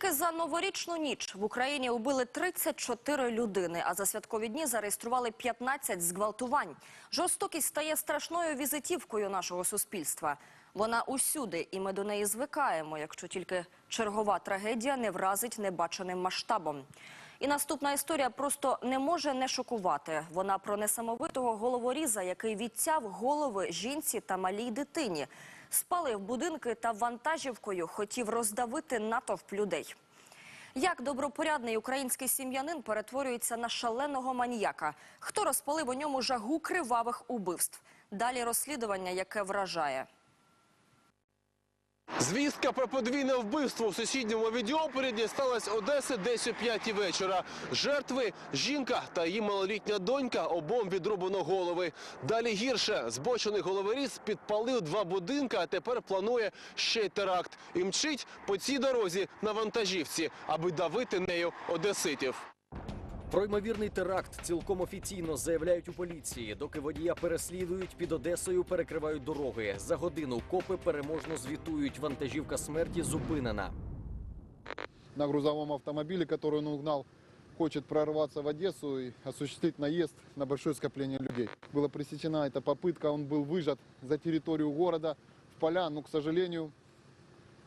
Тільки за новорічну ніч в Україні убили 34 людини, а за святкові дні зареєстрували 15 зґвалтувань. Жорстокість стає страшною візитівкою нашого суспільства. Вона усюди, і ми до неї звикаємо, якщо тільки чергова трагедія не вразить небаченим масштабом. І наступна історія просто не може не шокувати. Вона про несамовитого головоріза, який відтяв голови жінці та малій дитині, спалив будинки та вантажівкою хотів роздавити натовп людей. Як добропорядний український сім'янин перетворюється на шаленого маніяка? Хто розпалив у ньому жагу кривавих убивств? Далі розслідування, яке вражає. Звістка про подвійне вбивство в сусідньому Відіополі дісталась Одеси десь о п'ятій вечора. Жертви – жінка та її малолітня донька, обом відрубано голови. Далі гірше. Збочений головоріз підпалив два будинки, а тепер планує ще й теракт. І мчить по цій дорозі на вантажівці, аби давити нею одеситів. Про ймовірний теракт цілком офіційно заявляють у поліції. Доки водія переслідують, під Одесою перекривають дороги. За годину копи переможно звітують. Вантажівка смерті зупинена. на грузовом автомобиле, который он угнал, хочет прорваться в Одессу и осуществить наезд на большое скопление людей. Была пресечена эта попытка, он был выжат за территорию города в поля, но, к сожалению,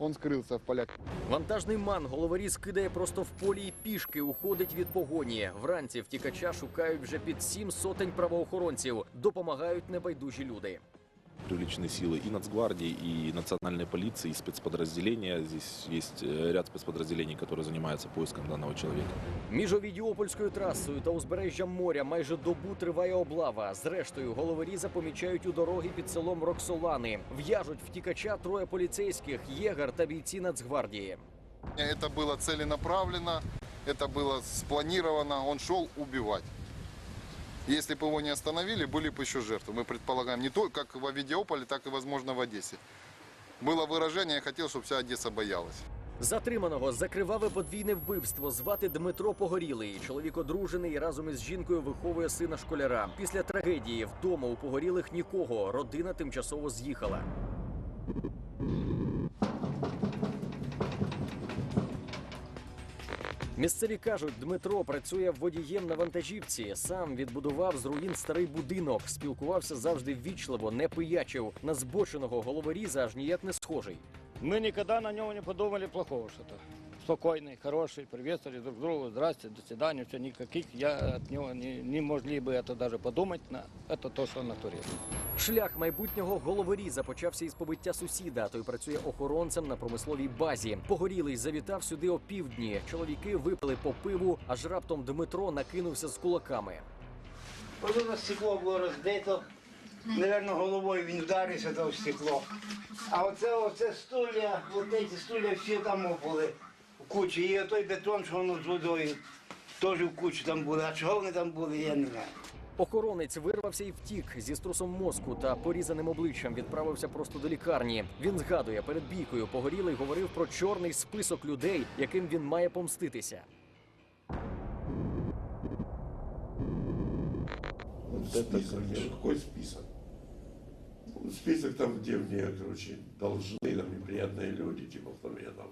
он скрылся в полях. Вантажний ман головоріз кидає просто в полі і пішки. Уходить від погоні. Вранці втікача шукають вже під сім сотень правоохоронців. Допомагають небайдужі люди привлечены силы и Нацгвардии, и национальной полиции, и спецподразделения. Здесь есть э, ряд спецподразделений, которые занимаются поиском данного человека. Між Овідіопольською трасою та узбережжям моря майже добу триває облава. Зрештою, головоріза помічають у дороги під селом Роксолани. В'яжуть втікача троє поліцейських, єгер та бійці Нацгвардії. Это было целенаправленно, это было спланировано, он шел убивать. Если бы его не остановили, были бы еще жертвы. Мы предполагаем не только как в Авидиополе, так и, возможно, в Одессе. Было выражение, я хотел, чтобы вся Одесса боялась. Затриманого за криваве подвійне вбивство звати Дмитро Погорілий. Чоловік одружений і разом із жінкою виховує сина школяра. Після трагедії вдома у погорілих нікого. Родина тимчасово з'їхала. Місцеві кажуть, Дмитро працює водієм на вантажівці. Сам відбудував з руїн старий будинок. Спілкувався завжди ввічливо, не пиячив. На збоченого головоріза аж ніяк не схожий. Ми ніколи на нього не подумали плохого что-то Спокойный, хороший, приветствовали друг друга, здрасте, до свидания, все, никаких, я от него не, не могли бы это даже подумать, на, это то, что он натурил. Шлях майбутнього головоріза почався із побиття сусіда. Той працює охоронцем на промисловій базі. Погорілий завітав сюди о півдні. Чоловіки випили по пиву, аж раптом Дмитро накинувся з кулаками. Ось у нас стекло було розбито. Наверно, головою він вдарився то в стекло. А оце, оце стулья, от ці стулья всі там були в кучі. І той бетон, що воно з водою, теж в кучі там були. А чого вони там були, я не знаю. Охоронець вирвався і втік зі струсом мозку та порізаним обличчям. Відправився просто до лікарні. Він згадує перед бійкою. Погорілий говорив про чорний список людей, яким він має помститися. список, какой список? Ну, Список там, где мне, короче, должны там неприятные люди, типа, там я там.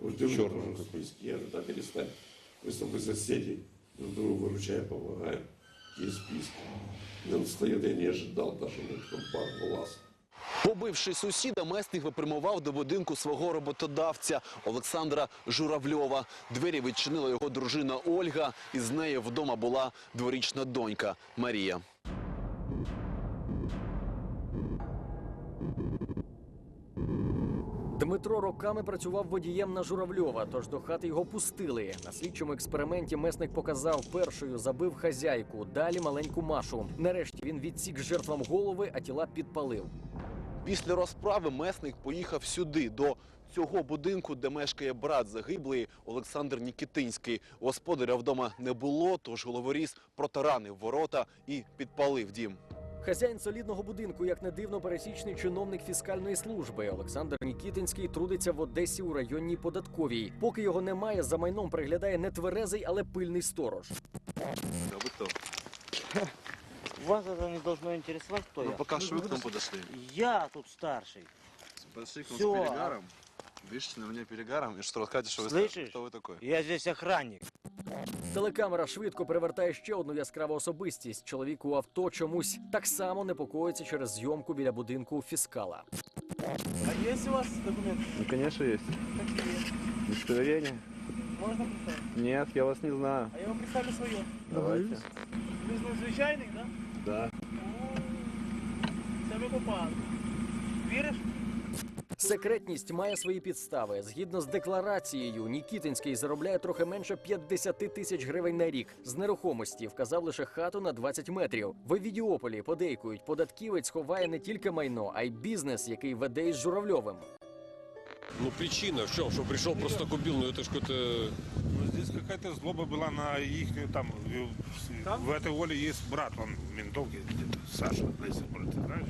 Вот ты Чёрный тоже какой. списки, я же там перестань. Мы с тобой соседи, друг другу выручаем, помогаем. Есть списки. И он встает, я не ожидал даже, ну, там пар глаз. Побивши сусіда, месник випрямував до будинку свого роботодавця Олександра Журавльова. Двері відчинила його дружина Ольга, і з нею вдома була дворічна донька Марія. Дмитро роками працював водієм на Журавльова, тож до хати його пустили. На слідчому експерименті месник показав першою забив хазяйку, далі маленьку Машу. Нарешті він відсік жертвам голови, а тіла підпалив. Після розправи месник поїхав сюди, до цього будинку, де мешкає брат загиблий Олександр Нікітинський. Господаря вдома не було, тож головоріз протаранив ворота і підпалив дім. Хазяїн солідного будинку, як не дивно, пересічний чиновник фіскальної служби. Олександр Нікітинський трудиться в Одесі у районній податковій. Поки його немає, за майном приглядає не тверезий, але пильний сторож. Вас это не должно интересовать, кто я? пока что вы к нам подошли. Я тут старший. С большим Всё. перегаром. Видишь, на меня перегаром, и что расскажете, что вы Слышишь? кто вы такой? Я здесь охранник. Телекамера швидко привертає ще одну яскраву особистість. Чоловік у авто чомусь так само непокоїться через зйомку біля будинку фіскала. А есть у вас документы? Ну, конечно, есть. Удостоверение? Можно представить? Нет, я вас не знаю. А я вам представлю свое. Давайте. Вы надзвичайник, да? Да. Це ви попали. Віриш? Секретність має свої підстави. Згідно з декларацією, Нікітинський заробляє трохи менше 50 тисяч гривень на рік. З нерухомості вказав лише хату на 20 метрів. В Евідіополі подейкують, податківець ховає не тільки майно, а й бізнес, який веде із Журавльовим. Ну причина в чем? Что пришел просто купил, ну это ж какой-то... Ну, здесь какая-то злоба была на их, там, в, в этой воле есть брат, он ментов где-то, Саша, если ты знаешь,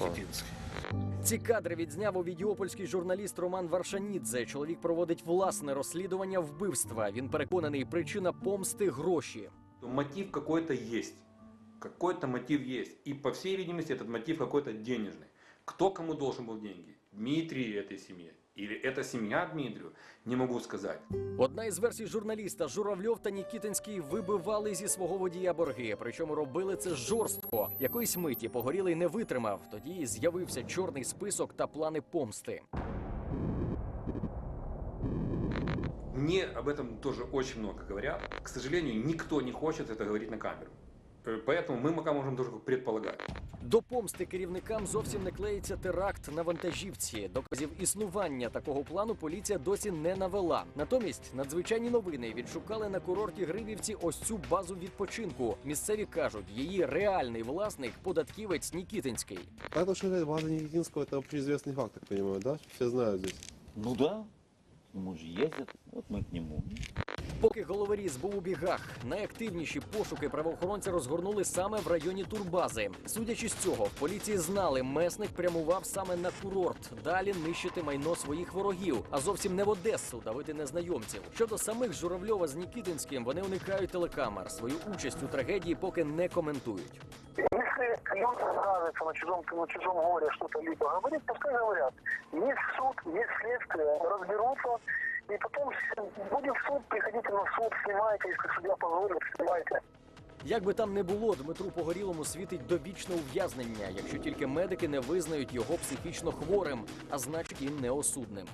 Никитинский. Ці кадри відзняв у відіопольський журналіст Роман Варшанідзе. Чоловік проводить власне розслідування вбивства. Він переконаний, причина помсти гроші. Мотив какой-то есть. Какой-то мотив есть. И по всей видимости этот мотив какой-то денежный. Кто кому должен был деньги? Дмитрий этой семье? Или эта семья Дмитрию? Не могу сказать. Одна із версій журналіста Журавльов та Нікітинський вибивали зі свого водія борги. Причому робили це жорстко. Якоїсь миті погорілий не витримав. Тоді і з'явився чорний список та плани помсти. Мне об этом тоже очень много говорят. К сожалению, никто не хочет это говорить на камеру. Э, Поэтому мы пока можем только предполагать. До помсти керівникам зовсім не клеїться теракт на вантажівці. Доказів існування такого плану поліція досі не навела. Натомість надзвичайні новини відшукали на курорті Грибівці ось цю базу відпочинку. Місцеві кажуть, її реальний власник податківець Нікітинський. А то, что база Никитинского, это общеизвестный факт, так понимаю, да? Все знают здесь. Ну да. Ему же ездят. Вот мы к нему. Поки головоріз був у бігах, найактивніші пошуки правоохоронці розгорнули саме в районі турбази. Судячи з цього, в поліції знали, месник прямував саме на курорт. Далі нищити майно своїх ворогів, а зовсім не в Одесу давити незнайомців. Щодо самих Журавльова з Нікітинським, вони уникають телекамер. Свою участь у трагедії поки не коментують. Люди нравится на чужом, на чужом горе что-то либо говорить, пускай говорят. Есть суд, есть следствие, разберутся. И потом будет суд, приходите на суд, снимайте, если судья позволит, снимайте. Як би там не було, Дмитру Погорілому світить довічне ув'язнення, якщо тільки медики не визнають його психічно хворим, а значить і неосудним.